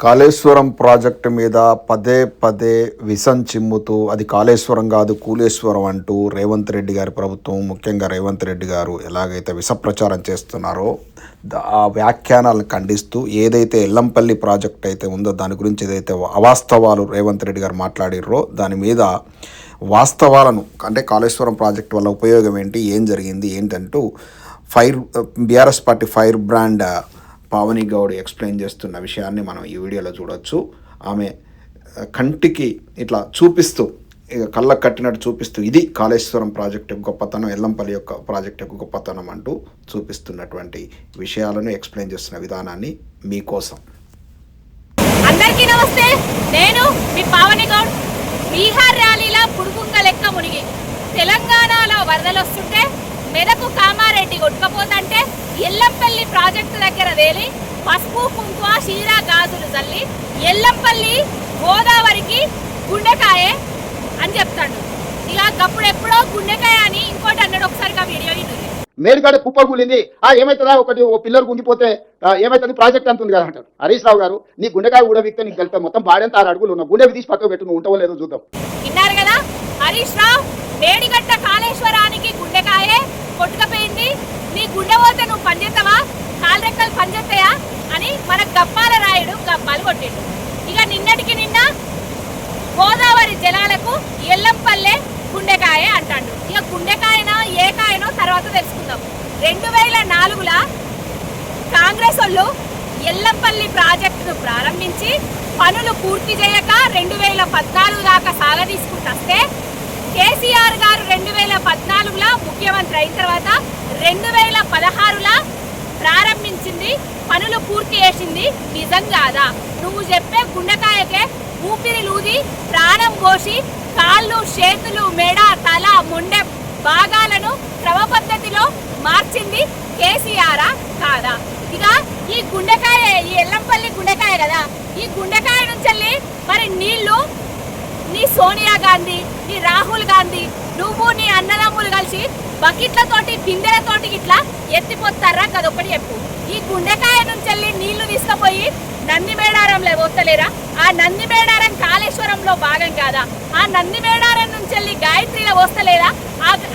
Kaleshwaram project మీద పదే పదే విషం చిమ్ముతూ అది కాళేశ్వరం కాదు కూలేశ్వరం అంటూ రేవంత్ రెడ్డి గారి ప్రభుత్వం ముఖ్యంగా రేవంత్ రెడ్డి గారు ఎలాగైతే విష ప్రచారం చేస్తున్నారో ఆ వ్యాఖ్యానాలను ఖండిస్తూ ఏదైతే ఎల్లంపల్లి ప్రాజెక్ట్ అయితే ఉందో దాని గురించి ఏదైతే అవాస్తవాలు రేవంత్ రెడ్డి గారు మాట్లాడిర్రో దాని మీద వాస్తవాలను అంటే కాళేశ్వరం ప్రాజెక్ట్ వల్ల ఉపయోగం ఏంటి ఏం జరిగింది ఏంటంటూ fire BRS party fire brand Pavani Goud explain చేస్తున్న విషయాన్ని మనం ఈ వీడియోలో చూడొచ్చు. ఆమె కంటికి ఇట్లా చూపిస్తూ కళ్ళకు కట్టినట్టు చూపిస్తూ ఇది కాళేశ్వరం ప్రాజెక్ట్ యొక్క గొప్పతనం ఎల్లంపల్లి యొక్క ప్రాజెక్ట్ యొక్క గొప్పతనం అంటూ చూపిస్తున్నటువంటి విషయాలను ఎక్స్ప్లెయిన్ చేస్తున్న విధానాన్ని మీకోసం. అందరికీ నమస్తే. నేను మీ పావని గౌడ్. బీహార్ ర్యాలీలో పురుగుంగ లెక్క మునిగి తెలంగాణలో వరదలు వస్తుంటే మెదకు కామారెడ్డి కొట్టుకపోతుంటే ఎల్లంపల్లి ప్రాజెక్టు దగ్గర తేలి పసుపు కుంకుమ షీరా గాజులు చల్లి ఎల్లంపల్లి గోదావరికి గుండెకాయే అని చెప్తాడు. ఇక అప్పుడు ఎప్పుడో గుండెకాయ అని ఇంకోటి అన్నాడు ఒకసారి ఆ వీడియో ఇటు మేడికాడ కుప్ప కూలింది. ఆ ఏమైతుందా? ఒకటి ఓ పిల్లర్ గుంగిపోతే ఏమైతుంది? ప్రాజెక్ట్ అంతుంది కదా అంటారు హరీష్ రావు గారు నీ గుండెకాయ కూడా విక్తే నీకు వెళ్తా మొత్తం బాడెంత ఆరు అడుగులు ఉన్న గుండె తీసి పక్కకు పెట్టు నువ్వు ఉంటావో లేదో చూద్దాం. విన్నారు కదా? హరీష్ రావు వేడిగట్ట కాళేశ్వరానికి గుండెకాయే కొట్టుకపోయింది నీ గుండె పోతే నువ్వు పనిచేస్తావా కాలరెక్కలు పనిచేస్తాయా అని మన గప్పాల రాయుడు గప్పాలు కొట్టిండు. ఇక నిన్నటికి నిన్న గోదావరి జలాలకు ఎల్లంపల్లె గుండెకాయ అంటాడు. ఇక గుండెకాయనో ఏ కాయనో తర్వాత తెలుసుకుందాం. రెండు వేల నాలుగులా కాంగ్రెస్ వాళ్ళు ఎల్లంపల్లి ప్రాజెక్టును ప్రారంభించి పనులు పూర్తి చేయక రెండు వేల పద్నాలుగు దాకా సాగదీసుకుంటే కేసీఆర్ గారు రెండు వేల పద్నాలుగులో ముఖ్యమంత్రి అయిన తర్వాత రెండు వేల పదహారులో ప్రారంభించింది పనులు పూర్తి చేసింది నిజం కాదా? నువ్వు చెప్పే గుండెకాయకే ఊపిరి లూది ప్రాణం పోసి కాళ్ళు చేతులు మెడ తల మొండె భాగాలను క్రమ పద్ధతిలో మార్చింది కేసీఆర్ కాదా? ఇక ఈ గుండెకాయ ఈ ఎల్లంపల్లి గుండెకాయ కదా? ఈ గుండెకాయ నుంచి మరి నీళ్ళు నీ సోనియా గాంధీ నీ రాహుల్ గాంధీ నువ్వు నీ అన్నదమ్ములు కలిసి బకెట్లతోటి బిందెలతోటి ఇట్లా ఎత్తిపోతారా? కదొకటి చెప్పు. ఈ గుండెకాయ నుంచి వెళ్ళి నీళ్ళు తీసుకుపోయి నంది మేడారంలో పోతలేరా? ఆ నంది మేడారం కాళేశ్వరంలో భాగం కాదా? ఆ నంది మేడారం నుంచి వెళ్ళి గాయత్రిలో వస్తలేదా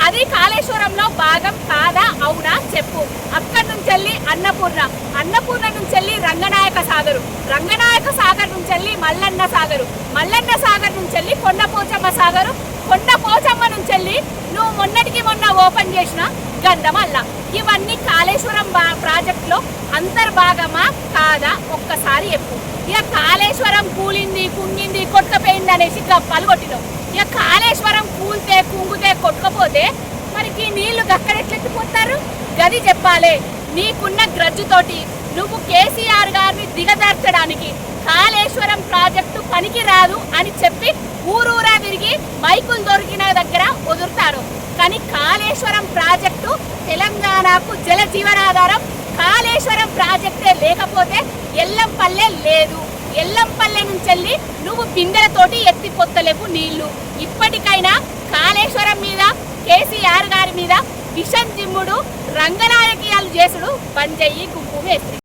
అది కాళేశ్వరంలో భాగం కాదా? అవునా? చెప్పు. అక్కడి నుంచి వెళ్ళి అన్నపూర్ణ. అన్నపూర్ణ నుంచి వెళ్ళి రంగనాయక సాగరు. రంగనాయక సాగర్ నుంచి వెళ్ళి మల్లన్న సాగరు. మల్లన్న సాగర్ నుంచి వెళ్ళి కొండపోచమ్మ సాగరు. కొండపోచమ్మ నుంచి వెళ్ళి నువ్వు మొన్నటికి మొన్న ఓపెన్ చేసిన గంధమల్ల. ఇవన్నీ కాళేశ్వరం ప్రాజెక్టులో అంతర్భాగమా కాదా? ఒక్కసారి చెప్పు. ఇక కాళేశ్వరం కూలింది కుంగింది కొట్టపోయింది అనేసి గప్పాలు కొట్టినావు ఇక కాళేశ్వరం కూలితే కుంగితే కొట్టుకపోతే మరికి నీళ్ళు గక్కడెట్లెత్తిపోతారు గది చెప్పాలే. నీకున్న గ్రజ్జుతోటి నువ్వు కేసీఆర్ గారిని దిగదార్చడానికి కాళేశ్వరం ప్రాజెక్టు పనికి రాదు అని చెప్పి ఊరూరా తిరిగి బైకులు దొరికిన దగ్గర వదులుతారు కానీ కాళేశ్వరం ప్రాజెక్టు తెలంగాణకు జల జీవనాధారం కాళేశ్వరం ప్రాజెక్టే లేకపోతే ఎల్లంపల్లె లేదు. ఎల్లంపల్లె నుంచి వెళ్ళి నువ్వు బిందెలతోటి ఎత్తి పొత్తలేవు నీళ్ళు. ఇప్పటికైనా కాళేశ్వరం మీద కేసీఆర్ గారి మీద కిషన్ జిమ్ముడు రంగనాయకీయాలు చేసుడు బంజయ్యి గుంపు వేసి